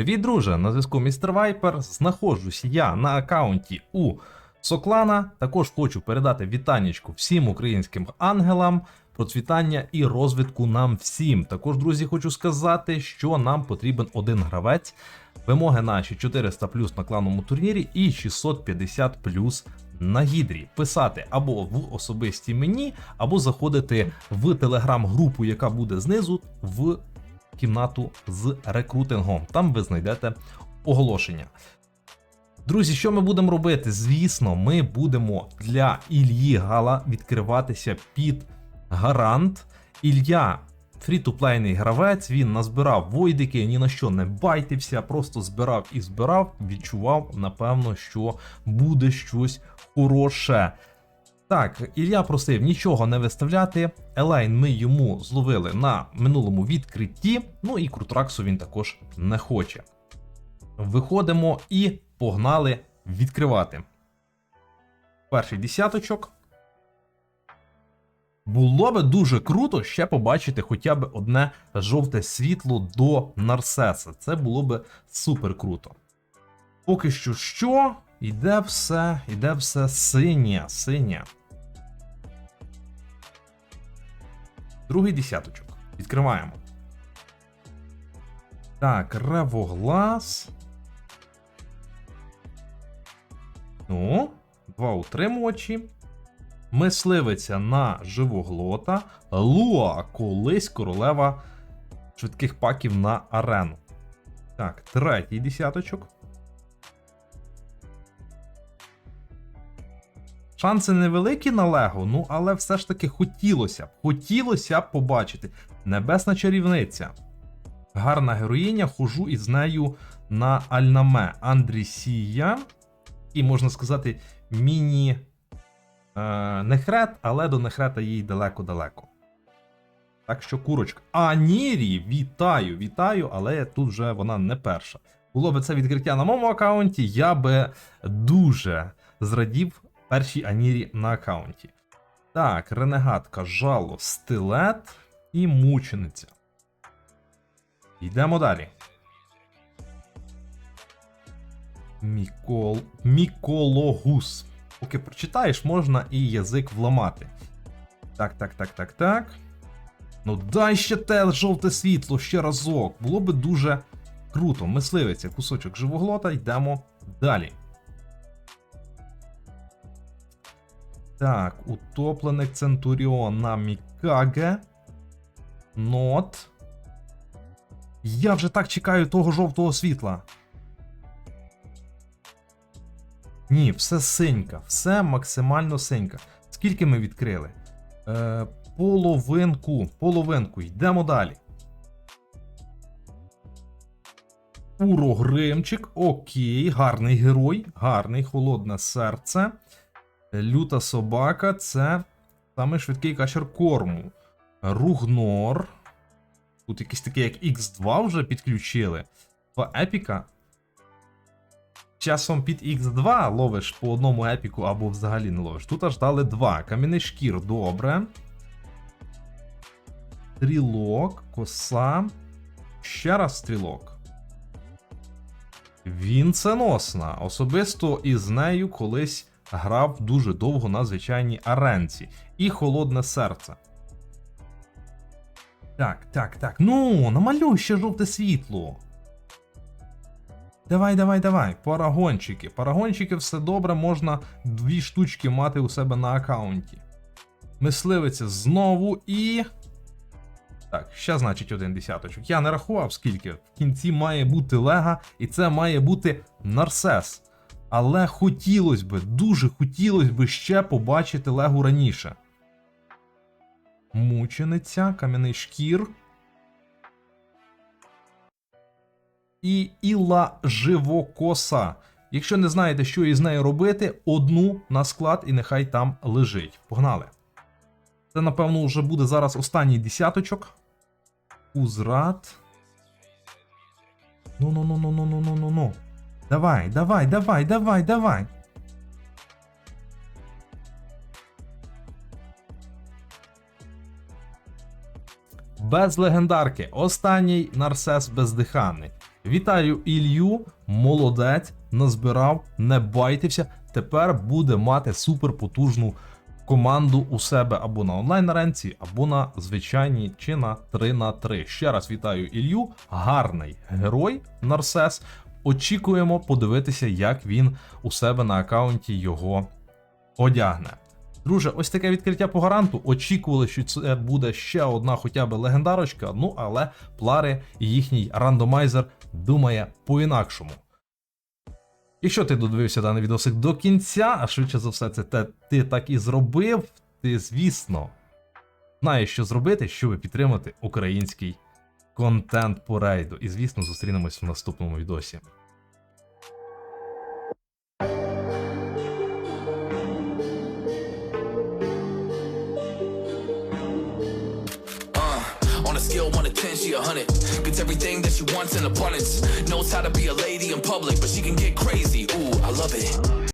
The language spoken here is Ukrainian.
Привіт, друже! На зв'язку Містер Вайпер. Знаходжусь я на аккаунті у Соклана. Також хочу передати вітанечку всім українським ангелам, процвітання і розвитку нам всім. Також, друзі, хочу сказати, що нам потрібен один гравець. Вимоги наші 400 плюс на клановому турнірі і 650 плюс на гідрі. Писати або в особисті мені, або заходити в телеграм-групу, яка буде знизу, в кімнату з рекрутингом. Там ви знайдете оголошення. Друзі, що ми будемо робити? Звісно, ми будемо для Ільї Гала відкриватися під гарант. Ілья фрі-туплейний гравець, він назбирав войдики, ні на що не байтився, просто збирав і збирав, відчував, напевно, що буде щось хороше. Так, Ілля просив нічого не виставляти. Елейн ми йому зловили на минулому відкритті. Ну і Крутраксу він також не хоче. Виходимо і погнали відкривати. Перший десяточок. Було би дуже круто ще побачити хоча б одне жовте світло до Нарсеса. Це було би супер круто. Поки що що? Іде все, іде все синє, синє. Другий десяточок. Відкриваємо. Так, ревоглас. Ну, два утримувачі. Мисливиця на живоглота. Луа колись королева швидких паків на арену. Так, третій десяточок. Шанси невеликі на Лего, ну але все ж таки хотілося б. Хотілося б побачити. Небесна чарівниця. Гарна героїня, хожу із нею на Альнаме Андрісія. І можна сказати, міні. Е, але до нехрета їй далеко-далеко. Так що курочка. А, Нірі, вітаю, вітаю, але тут вже вона не перша. Було би це відкриття на моєму аккаунті, я би дуже зрадів першій Анірі на аккаунті. Так, ренегатка, жало, стилет і мучениця. Йдемо далі. Мікол... Мікологус. Поки прочитаєш, можна і язик вламати. Так, так, так, так, так. Ну дай ще те жовте світло ще разок. Було би дуже круто. Мисливиця, кусочок живоглота, йдемо далі. Так, утопленик Центуріон на Мікаге. Нот. Я вже так чекаю того жовтого світла. Ні, все синька, все максимально синька. Скільки ми відкрили? Е, половинку, половинку. Йдемо далі. Урогримчик, окей, гарний герой, гарний холодне серце. Люта собака це саме швидкий качер корму. Ругнор. Тут якийсь такий, як X2 вже підключили. Два епіка. Часом під X2 ловиш по одному епіку або взагалі не ловиш. Тут аж дали два. Кам'яний шкір, добре. Стрілок, коса. Ще раз стрілок. Вінценосна. Особисто із нею колись грав дуже довго на звичайній аренці. І холодне серце. Так, так, так. Ну, намалюй ще жовте світло. Давай, давай, давай. Парагончики. Парагончики все добре, можна дві штучки мати у себе на аккаунті. Мисливиця знову і. Так, ще значить один десяточок. Я не рахував скільки. В кінці має бути Лега, і це має бути Нарсес. Але хотілося би, дуже хотілося би ще побачити Легу раніше. Мучениця, кам'яний шкір. І Іла Живокоса. Якщо не знаєте, що із нею робити, одну на склад і нехай там лежить. Погнали. Це, напевно, вже буде зараз останній десяточок. Узрат. Ну Давай, давай, давай, давай, давай. Без легендарки. Останній Нарсес бездиханий. Вітаю Ілью, молодець, назбирав, не байтеся. Тепер буде мати суперпотужну команду у себе або на онлайн аренці, або на звичайній чи на 3 на 3. Ще раз вітаю Ілью. Гарний герой Нарсес. Очікуємо подивитися, як він у себе на аккаунті його одягне. Друже, ось таке відкриття по гаранту. Очікували, що це буде ще одна хоча б легендарочка. Ну але Плари і їхній рандомайзер думає по-інакшому. Якщо ти додивився даний відосик до кінця, а швидше за все, це те, ти так і зробив, ти, звісно, знаєш, що зробити, щоб підтримати український контент по рейду. І, звісно, зустрінемось в наступному відосі. Uh, scale 1 to 10, she a 100. Gets everything that she wants in abundance. Knows how to be a lady in public, but she can get crazy. Ooh, I love it.